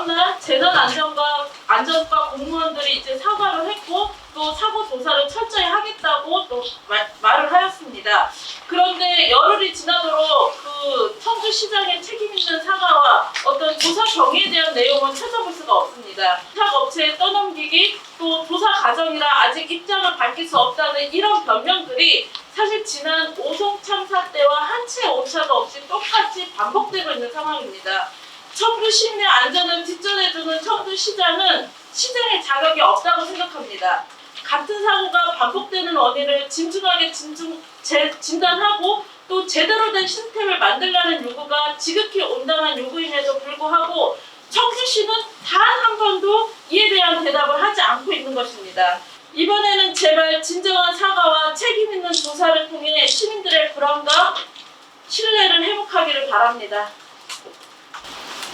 다음날 재난 안전과 안전과 공무원들이 이제 사과를 했고 또 사고 조사를 철저히 하겠다고 또 말, 말을 하였습니다. 그런데 열흘이 지나도록 그 청주시장의 책임 있는 사과와 어떤 조사 경위에 대한 내용을 찾아볼 수가 없습니다. 사업체에 떠넘기기 또 조사 과정이라 아직 입장을 밝힐 수 없다는 이런 변명들이 사실 지난 오송 참사 때와 한 채의 오차가 없이 똑같이 반복되고 있는 상황입니다. 청주 시민의 안전을 뒷전해주는 청주 시장은 시장의 자격이 없다고 생각합니다. 같은 사고가 반복되는 원인을 진중하게 진중, 제, 진단하고 또 제대로 된 시스템을 만들라는 요구가 지극히 온당한 요구임에도 불구하고 청주시는 단 한 번도 이에 대한 대답을 하지 않고 있는 것입니다. 이번에는 제발 진정한 사과와 책임 있는 조사를 통해 시민들의 불안과 신뢰를 회복하기를 바랍니다.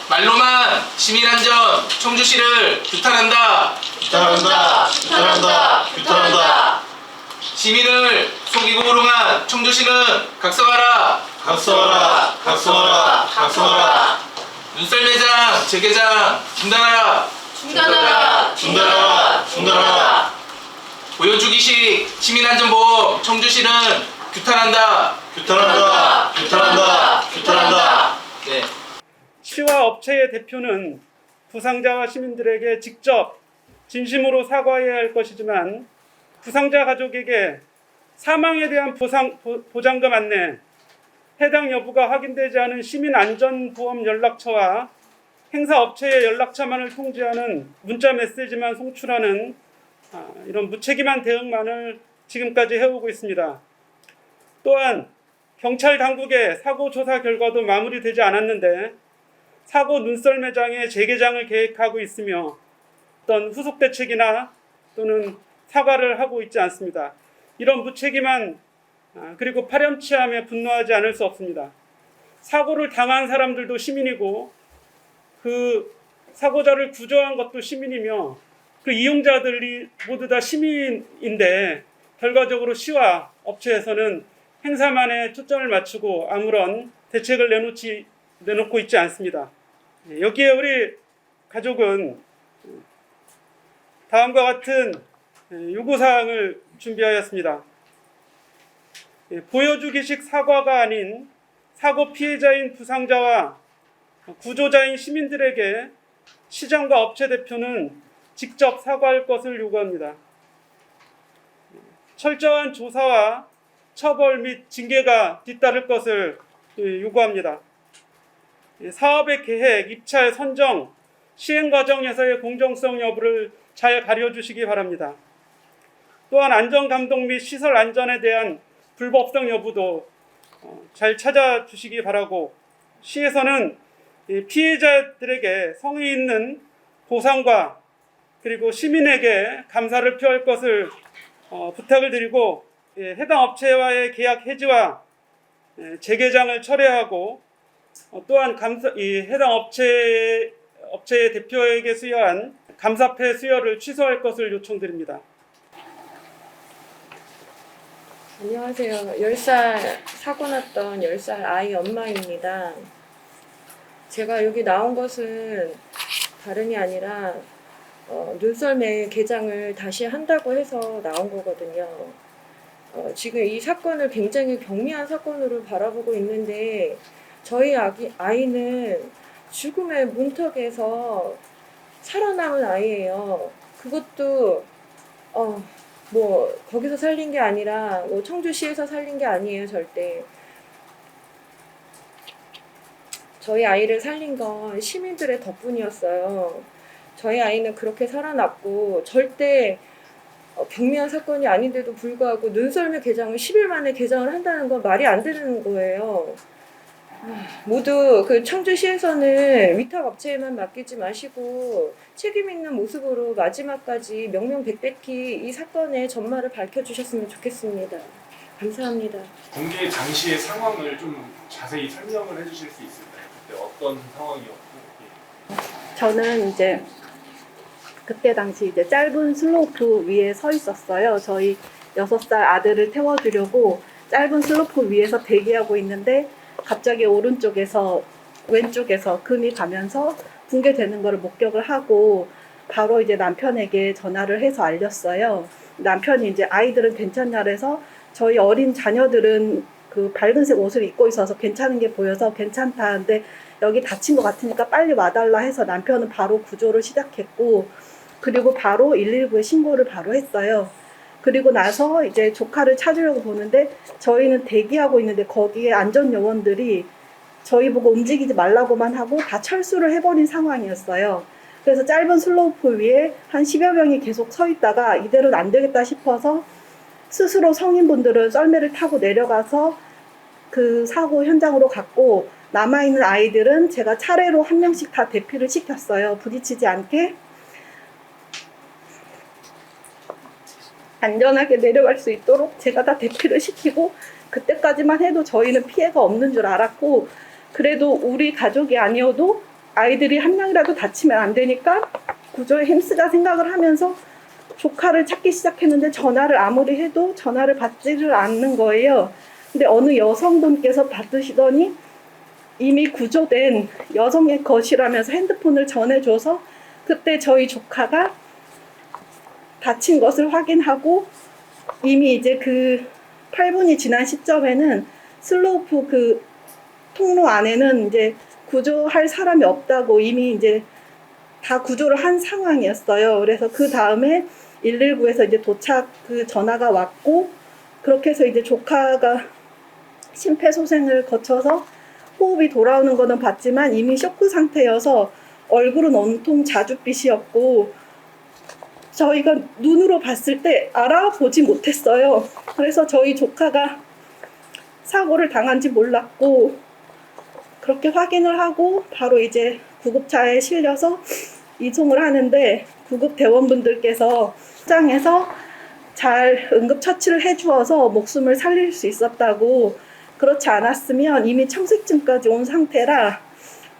말로만 시민안전 청주시를 규탄한다. 규탄한다, 규탄한다, 규탄한다. 시민을 속이고 우롱한 청주시는 각성하라. 각성하라, 각성하라, 각성하라. 눈썰 매장 재개장 중단하라. 중단하라! 중단하라, 중단하라. 보여주기식 시민안전보험 청주시는 규탄한다. 규탄한다, 규탄한다, 규탄한다. 네. 시와 업체의 대표는 부상자와 시민들에게 직접 진심으로 사과해야 할 것이지만 부상자 가족에게 사망에 대한 보상, 보, 보장금 안내, 해당 여부가 확인되지 않은 시민안전보험 연락처와 행사업체의 연락처만을 통지하는 문자 메시지만 송출하는 아, 이런 무책임한 대응만을 지금까지 해오고 있습니다. 또한 경찰 당국의 사고 조사 결과도 마무리되지 않았는데 사고 눈썰 매장의 재개장을 계획하고 있으며 어떤 후속 대책이나 또는 사과를 하고 있지 않습니다. 이런 무책임한 아, 그리고 파렴치함에 분노하지 않을 수 없습니다. 사고를 당한 사람들도 시민이고 그 사고자를 구조한 것도 시민이며 그 이용자들이 모두 다 시민인데 결과적으로 시와 업체에서는 행사만에 초점을 맞추고 아무런 대책을 내놓지 내놓고 있지 않습니다. 예, 여기에 우리 가족은 다음과 같은 예, 요구사항을 준비하였습니다. 예, 보여주기식 사과가 아닌 사고 피해자인 부상자와 구조자인 시민들에게 시장과 업체 대표는 직접 사과할 것을 요구합니다. 철저한 조사와 처벌 및 징계가 뒤따를 것을 예, 요구합니다. 예, 사업의 계획, 입찰, 선정, 시행 과정에서의 공정성 여부를 잘 가려주시기 바랍니다. 또한 안전 감독 및 시설 안전에 대한 불법성 여부도 어, 잘 찾아주시기 바라고 시에서는 이 피해자들에게 성의 있는 보상과 그리고 시민에게 감사를 표할 것을 어, 부탁을 드리고 예, 해당 업체와의 계약 해지와 예, 재개장을 철회하고 어, 또한 감사, 이 해당 업체 업체의 대표에게 수여한 감사패 수여를 취소할 것을 요청드립니다. 안녕하세요. 10살 사고 났던 10살 아이 엄마입니다. 제가 여기 나온 것은 다름이 아니라 어, 눈썰매 개장을 다시 한다고 해서 나온 거거든요. 어, 지금 이 사건을 굉장히 경미한 사건으로 바라보고 있는데 저희 아기, 아이는 죽음의 문턱에서 살아남은 아이예요. 그것도 어, 뭐 거기서 살린 게 아니라 뭐 청주시에서 살린 게 아니에요 절대. 저희 아이를 살린 건 시민들의 덕분이었어요. 저희 아이는 그렇게 살아났고 절대 어, 경미한 사건이 아닌데도 불구하고 눈썰매 개장을 10일 만에 개장을 한다는 건 말이 안 되는 거예요 모두 그 청주시에서는 위탁 업체에만 맡기지 마시고 책임 있는 모습으로 마지막까지 명명백백히 이 사건의 전말을 밝혀주셨으면 좋겠습니다. 감사합니다. 공개 당시의 상황을 좀 자세히 설명을 해주실 수 있을까요? 그때 어떤 상황이었고 예. 저는 이제 그때 당시 이제 짧은 슬로프 위에 서 있었어요. 저희 여섯 살 아들을 태워주려고 짧은 슬로프 위에서 대기하고 있는데 갑자기 오른쪽에서 왼쪽에서 금이 가면서 붕괴되는 거를 목격을 하고 바로 이제 남편에게 전화를 해서 알렸어요. 남편이 이제 아이들은 괜찮냐 그래서 저희 어린 자녀들은 그 밝은색 옷을 입고 있어서 괜찮은 게 보여서 괜찮다. 근데 여기 다친 것 같으니까 빨리 와달라 해서 남편은 바로 구조를 시작했고 그리고 바로 119에 신고를 바로 했어요. 그리고 나서 이제 조카를 찾으려고 보는데 저희는 대기하고 있는데 거기에 안전 요원들이 저희 보고 움직이지 말라고만 하고 다 철수를 해버린 상황이었어요. 그래서 짧은 슬로프 위에 한 10여 명이 계속 서 있다가 이대로는 안 되겠다 싶어서 스스로 성인분들은 썰매를 타고 내려가서 그 사고 현장으로 갔고 남아있는 아이들은 제가 차례로 한 명씩 다 대피를 시켰어요. 부딪히지 않게. 안전하게 내려갈 수 있도록 제가 다 대피를 시키고 그때까지만 해도 저희는 피해가 없는 줄 알았고 그래도 우리 가족이 아니어도 아이들이 한 명이라도 다치면 안 되니까 구조에 힘쓰자 생각을 하면서 조카를 찾기 시작했는데 전화를 아무리 해도 전화를 받지를 않는 거예요. 근데 어느 여성분께서 받으시더니 이미 구조된 여성의 것이라면서 핸드폰을 전해줘서 그때 저희 조카가 다친 것을 확인하고 이미 이제 그 8분이 지난 시점에는 슬로프 그 통로 안에는 이제 구조할 사람이 없다고 이미 이제 다 구조를 한 상황이었어요. 그래서 그 다음에 119에서 이제 도착 그 전화가 왔고 그렇게 해서 이제 조카가 심폐소생을 거쳐서 호흡이 돌아오는 거는 봤지만 이미 쇼크 상태여서 얼굴은 온통 자줏빛이었고 저희가 눈으로 봤을 때 알아보지 못했어요. 그래서 저희 조카가 사고를 당한지 몰랐고 그렇게 확인을 하고 바로 이제 구급차에 실려서 이송을 하는데 구급 대원분들께서 현장에서 잘 응급 처치를 해주어서 목숨을 살릴 수 있었다고 그렇지 않았으면 이미 청색증까지 온 상태라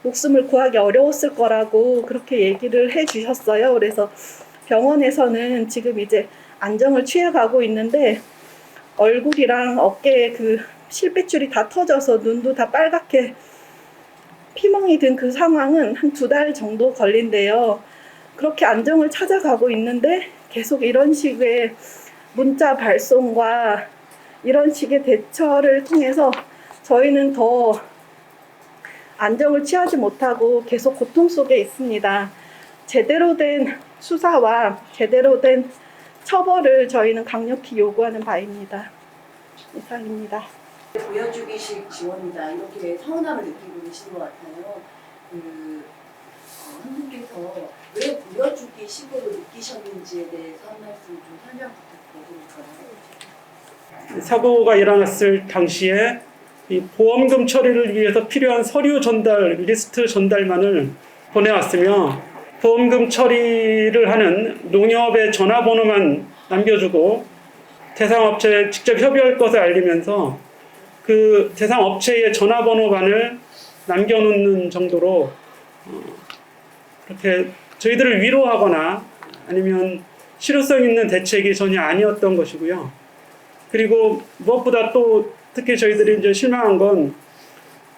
목숨을 구하기 어려웠을 거라고 그렇게 얘기를 해 주셨어요. 그래서 병원에서는 지금 이제 안정을 취해가고 있는데 얼굴이랑 어깨에 그 실핏줄이 다 터져서 눈도 다 빨갛게 피멍이 든 그 상황은 한 두 달 정도 걸린대요. 그렇게 안정을 찾아가고 있는데 계속 이런 식의 문자 발송과 이런 식의 대처를 통해서 저희는 더 안정을 취하지 못하고 계속 고통 속에 있습니다. 제대로 된 수사와 제대로 된 처벌을 저희는 강력히 요구하는 바입니다. 이상입니다. 보여주기식 지원이다 이렇게 서운함을 느끼고 계신 것 같아요. 그 어, 한 분께서 왜 보여주기식으로 느끼셨는지에 대해서 한 말씀 좀 설명 부탁드릴까요? 사고가 일어났을 당시에 이 보험금 처리를 위해서 필요한 서류 전달 리스트 전달만을 보내왔으며 보험금 처리를 하는 농협의 전화번호만 남겨주고 대상 업체에 직접 협의할 것을 알리면서 그 대상 업체의 전화번호만을 남겨놓는 정도로 어, 그렇게 저희들을 위로하거나 아니면 실효성 있는 대책이 전혀 아니었던 것이고요. 그리고 무엇보다 또 특히 저희들이 이제 실망한 건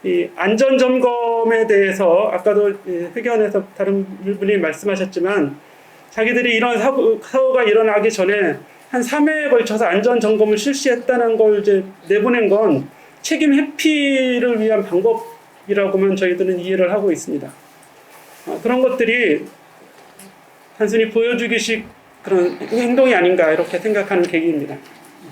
이 안전 점검에 대해서 아까도 이 회견에서 다른 분이 말씀하셨지만 자기들이 이런 사고, 사고가 일어나기 전에 한 3회에 걸쳐서 안전 점검을 실시했다는 걸 이제 내보낸 건 책임 회피를 위한 방법이라고만 저희들은 이해를 하고 있습니다. 어, 그런 것들이 단순히 보여주기식 그런 행동이 아닌가 이렇게 생각하는 계기입니다.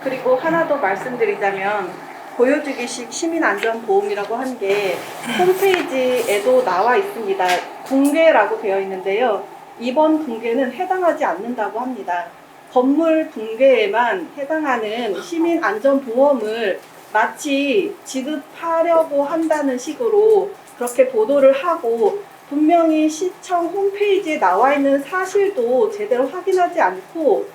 그리고 하나 더 말씀드리자면 보여주기식 시민안전보험이라고 한 게 홈페이지에도 나와 있습니다. 붕괴라고 되어 있는데요. 이번 붕괴는 해당하지 않는다고 합니다. 건물 붕괴에만 해당하는 시민안전보험을 마치 지급하려고 한다는 식으로 그렇게 보도를 하고 분명히 시청 홈페이지에 나와 있는 사실도 제대로 확인하지 않고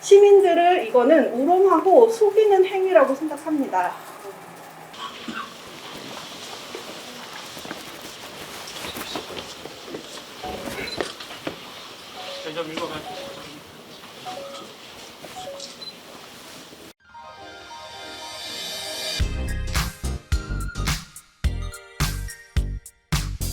시민들을 이거는 우롱하고 속이는 행위라고 생각합니다. 좀 읽어봐요.